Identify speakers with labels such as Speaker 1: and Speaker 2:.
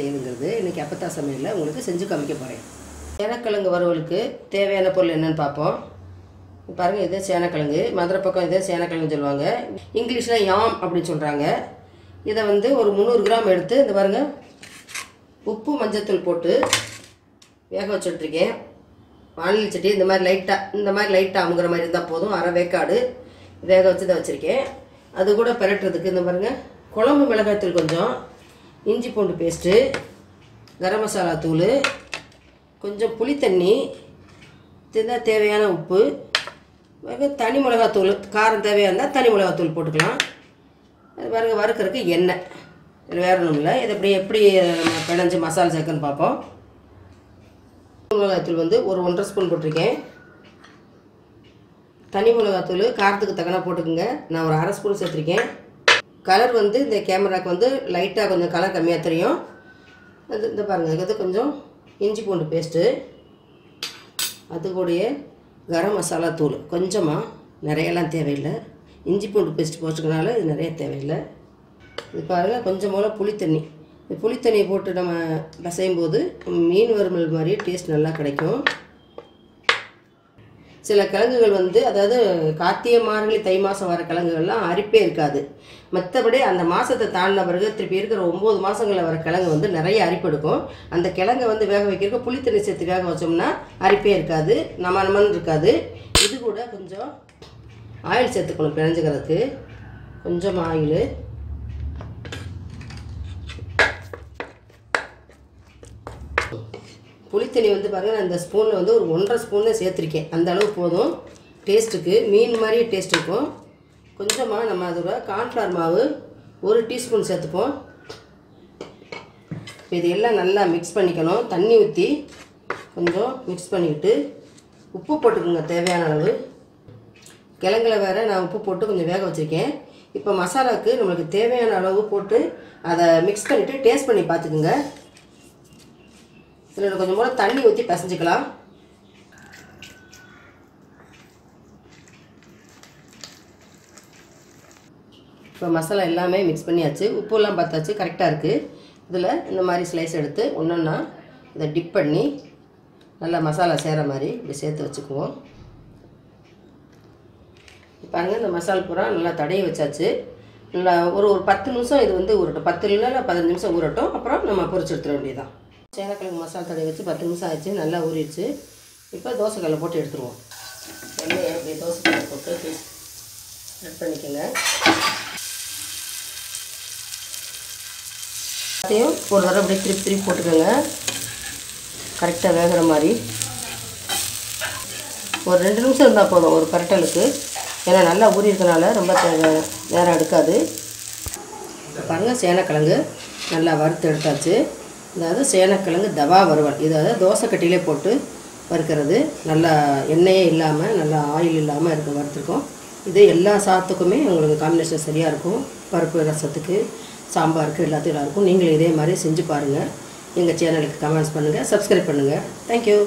Speaker 1: செய்யுதுங்கிறது இன்றைக்கி அப்பத்தா சமையலில் உங்களுக்கு செஞ்சு காமிக்க போகிறேன் சேனக்கிழங்கு வறுவலுக்கு தேவையான பொருள் என்னன்னு பார்ப்போம். பாருங்கள் இதே சேனக்கிழங்கு. மதுரை பக்கம் இதே சேனக்கிழங்கு சொல்லுவாங்க. இங்கிலீஷில் யாம் அப்படின்னு சொல்கிறாங்க இதை வந்து ஒரு முந்நூறு கிராம் எடுத்து இந்த பாருங்கள் உப்பு மஞ்சத்தூள் போட்டு வேக வச்சுட்ருக்கேன் வானிலை சட்டி இந்த மாதிரி லைட்டாக இந்த மாதிரி லைட்டாக அமுகிற மாதிரி இருந்தால் போதும். அரை வேக்காடு வேக வச்சு தான் வச்சுருக்கேன். அது கூட பெரட்டுறதுக்கு இந்த பாருங்க குழம்பு மிளகாய்த்தூள் கொஞ்சம் இஞ்சி பூண்டு பேஸ்ட்டு கரம் மசாலா தூள் கொஞ்சம் புளித்தண்ணி இதுதான் தேவையான உப்பு பிறகு தனி மிளகாத்தூள் காரம் தேவையாக இருந்தால் தனி மிளகாத்தூள் போட்டுக்கலாம். அது பிறகு வறுக்கிறதுக்கு எண்ணெய். இது வேற ஒன்றும் இல்லை. இதை இப்படி எப்படி நம்ம பிணைஞ்சு மசாலா சேர்க்குன்னு பார்ப்போம். மிளகாத்தூள் வந்து ஒரு ஒன்றரை ஸ்பூன் போட்டிருக்கேன். தனி மிளகாத்தூள் காரத்துக்கு தக்கன போட்டுக்கோங்க. நான் ஒரு அரை ஸ்பூன் சேர்த்துருக்கேன். கலர் வந்து இந்த கேமராக்கு வந்து லைட்டாக கொஞ்சம் கலர் கம்மியாக தெரியும். அது இந்த பாருங்கள் இது கொஞ்சம் இஞ்சி பூண்டு பேஸ்ட்டு அது கூடயே கரம் மசாலா தூள். கொஞ்சமாக நிறையெல்லாம் தேவையில்லை. இஞ்சி பூண்டு பேஸ்ட் போட்டுக்கனால இது நிறைய தேவையில்லை. இது பாருங்கள் கொஞ்சம் போல் புளித்தண்ணி. இந்த புளித்தண்ணியை போட்டு நம்ம பிசையும் போது மீன் வறுமல் மாதிரி டேஸ்ட் நல்லா கிடைக்கும். சில கிழங்குகள் வந்து அதாவது கார்த்திகை மார்கழி தை மாதம் வர கிழங்குகள்லாம் அரிப்பே இருக்காது. மற்றபடி அந்த மாதத்தை தாண்டின பிறகு திருப்பி இருக்கிற ஒம்பது மாதங்களில் வர கிழங்கு வந்து நிறைய அரிப்பெடுக்கும் அந்த கிழங்கை வந்து வேக வைக்கிறதுக்கு புளித்தண்ணி சேர்த்து வேக வச்சோம்னா அரிப்பே இருக்காது நம்ம நம்மன்னு இருக்காது. இது கூட கொஞ்சம் ஆயில் சேர்த்துக்கணும் பிணைஞ்சுக்கிறதுக்கு. கொஞ்சம் ஆயில். புளித்தண்ணி வந்து பாருங்கள் நான் இந்த ஸ்பூனில் வந்து ஒரு ஒன்றரை ஸ்பூன் தான் சேர்த்துருக்கேன். அந்த அளவு போதும். டேஸ்ட்டுக்கு மீன் மாதிரி டேஸ்ட் இருக்கும். கொஞ்சமாக நம்ம அதோட கார்ன்ஃப்ளவர் மாவு ஒரு டீஸ்பூன் சேர்த்துப்போம். இப்போ இது எல்லாம் நல்லா மிக்ஸ் பண்ணிக்கணும். தண்ணி ஊற்றி கொஞ்சம் மிக்ஸ் பண்ணிக்கிட்டு உப்பு போட்டுக்கோங்க தேவையான அளவு. கிழங்குல வேறு நான் உப்பு போட்டு கொஞ்சம் வேக வச்சுருக்கேன். இப்போ மசாலாவுக்கு நம்மளுக்கு தேவையான அளவு போட்டு அதை மிக்ஸ் பண்ணிவிட்டு டேஸ்ட் பண்ணி பார்த்துக்குங்க. இதில் கொஞ்சம் கூட தண்ணி ஊற்றி பிசைஞ்சிக்கலாம். இப்போ மசாலா எல்லாமே மிக்ஸ் பண்ணியாச்சு. உப்புலாம் பார்த்தாச்சு. கரெக்டாக இருக்குது இதில் இந்த மாதிரி ஸ்லைஸ் எடுத்து ஒன்றொன்னா இதை டிப் பண்ணி நல்லா மசாலா சேர மாதிரி இப்படி சேர்த்து வச்சுக்குவோம். பாருங்கள் இந்த மசாலா பூரா நல்லா தடையை வச்சாச்சு. நல்லா ஒரு ஒரு பத்து நிமிஷம் இது வந்து ஊறட்டும். பத்து இல்லைன்னா பதினஞ்சு நிமிஷம் ஊறட்டும். அப்புறம் நம்ம பொரிச்சு எடுத்துட வேண்டியதுதான். சேனக்கிழங்கு மசாலா தடவை வச்சு பத்து நிமிஷம் ஆயிடுச்சு நல்லா ஊறிடுச்சு. இப்போ தோசைக்கல்ல போட்டு எடுத்துருவோம். எண்ணெய் இப்படி தோசைக்கல்ல போட்டு ஸ்ப்ரெட் பண்ணிக்கோங்க. அதையும் ஒரு தடவை அப்படியே திருப்பி திருப்பி போட்டுக்கோங்க. கரெக்டாக வேகிற மாதிரி. ஒரு ரெண்டு நிமிஷம் இருந்தால் போதும் ஒரு பரட்டலுக்கு. ஏன்னா நல்லா ஊறி இருக்கனால ரொம்ப தே- நேரம் எடுக்காது. பாருங்கள் சேனக்கிழங்கு நல்லா வறுத்து எடுத்தாச்சு. அதாவது சேனக்கிழங்கு தவா வறுவல். இது அதாவது தோசை போட்டு வறுக்கிறது. நல்லா எண்ணெயே இல்லாமல் நல்லா ஆயில் இல்லாமல் இருக்க வறுத்துருக்கோம். இது எல்லா சாத்துக்குமே உங்களுக்கு காம்பினேஷன் சரியாக இருக்கும். பருப்பு ரசத்துக்கு சாம்பாருக்கு எல்லாத்துக்கும் இருக்கும். நீங்களும் இதே மாதிரி செஞ்சு பாருங்கள் எங்கள் சேனலுக்கு கமெண்ட்ஸ் பண்ணுங்கள் சப்ஸ்கிரைப் பண்ணுங்கள் தேங்க்யூ